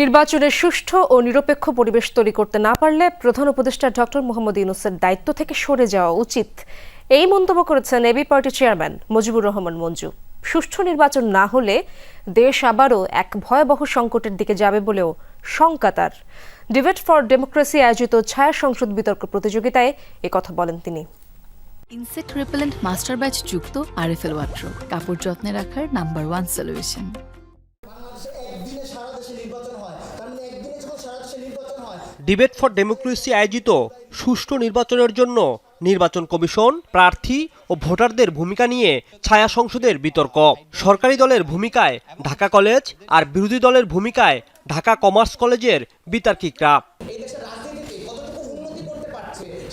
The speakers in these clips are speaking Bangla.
নির্বাচনে সুষ্ঠু ও নিরপেক্ষ পরিবেশ তৈরি করতে না পারলে প্রধান উপদেষ্টা ডক্টর মোহাম্মদ ইউনুসের দায়িত্ব থেকে সরে যাওয়া উচিত। এই মন্তব্য করেছেন এবি পার্টির চেয়ারম্যান মুজিবুর রহমান মঞ্জু। সুষ্ঠু নির্বাচন না হলে দেশ আবারও এক ভয়াবহ সংকটের দিকে যাবে বলেও শঙ্কা তার। ডিবেট ফর ডেমোক্রেসি আয়োজিত ছায়া সংসদ বিতর্ক প্রতিযোগিতায় একথা বলেন তিনি। ইনসেক্ট রিপেলেন্ট মাস্টার ব্যাচ যুক্ত আরএফএল ওয়াট্রো কাপড় যত্নে রাখার number one solution. Debate for democracy আয়োজিত সুষ্ঠু নির্বাচনের জন্য নির্বাচন কমিশন, প্রার্থী ও ভোটারদের ভূমিকা নিয়ে ছায়া সংসদের বিতর্ক। সরকারি দলের ভূমিকায় ঢাকা কলেজ আর বিরোধী দলের ভূমিকায় ঢাকা কমার্স কলেজের বিতার্কিকরা।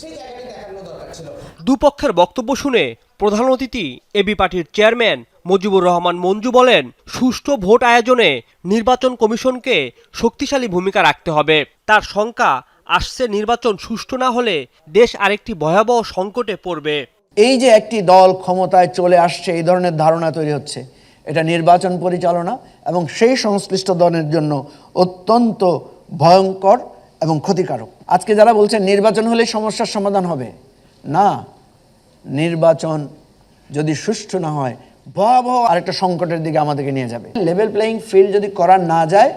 সেই জায়গাটি দেখানো দরকার ছিল। দুপক্ষের বক্তব্য শুনে প্রধান অতিথি এবি পার্টির চেয়ারম্যান মুজিবুর রহমান মঞ্জু বলেন সুষ্ঠু ভোট আয়োজনে নির্বাচন কমিশনকে শক্তিশালী ভূমিকা রাখতে হবে। তার শঙ্কা আসছে নির্বাচন সুষ্ঠু না হলে দেশ আরেকটি ভয়াবহ সংকটে পড়বে। এই যে একটি দল ক্ষমতায় চলে আসছে এই ধরনের ধারণা তৈরি হচ্ছে। এটা নির্বাচন পরিচালনা এবং সেই সংশ্লিষ্ট দলের জন্য অত্যন্ত ভয়ঙ্কর এবং ক্ষতিকারক। আজকে যারা বলছেন নির্বাচন হলে সমস্যার সমাধান হবে, না, নির্বাচন যদি সুষ্ঠু না হয়, ভয়াবহ আরেকটা সংকটের দিকে আমাদেরকে নিয়ে যাবে। লেভেল প্লেয়িং ফিল্ড যদি করা না যায়,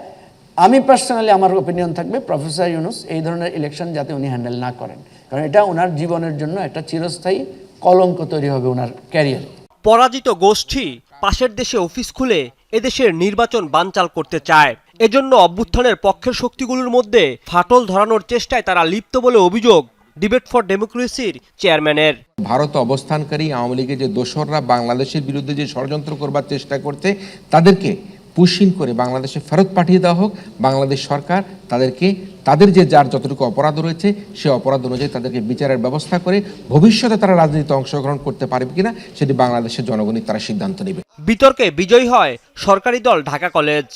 আমি পার্সোনালি আমার ওপিনিয়ন থাকবে প্রফেসর ইউনুস এই ধরনের ইলেকশন যাতে উনি হ্যান্ডেল না করেন। কারণ এটা ওনার জীবনের জন্য একটা চিরস্থায়ী কলঙ্ক তৈরি হবে ওনার ক্যারিয়ারে পরাজিত গোষ্ঠী পাশের দেশে অফিস খুলে এদেশের নির্বাচন বানচাল করতে চায়। এজন্য অভ্যুত্থানের পক্ষের শক্তিগুলোর মধ্যে ফাটল ধরানোর চেষ্টায় তারা লিপ্ত বলে অভিযোগ ডিবেট ফর ডেমোক্রেসির চেয়ারম্যানের। ভারতে অবস্থানকারী আওয়ামী লীগের যে দোসররা বাংলাদেশের বিরুদ্ধে যে ষড়যন্ত্র করবার চেষ্টা করতে তাদেরকে পুশিন করে বাংলাদেশে ফেরত পাঠিয়ে দেওয়া হোক। বাংলাদেশ সরকার তাদেরকে তাদের যে যার যতটুকু অপরাধ রয়েছে সে অপরাধ অনুযায়ী তাদেরকে বিচারের ব্যবস্থা করে ভবিষ্যতে তারা রাজনীতিতে অংশগ্রহণ করতে পারবে কিনা সেটি বাংলাদেশের জনগণই তারা সিদ্ধান্ত নেবে। বিতর্কে বিজয়ী হয় সরকারি দল ঢাকা কলেজ।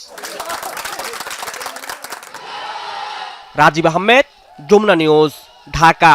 রাজীব আহমেদ যমুনা নিউজ ঢাকা।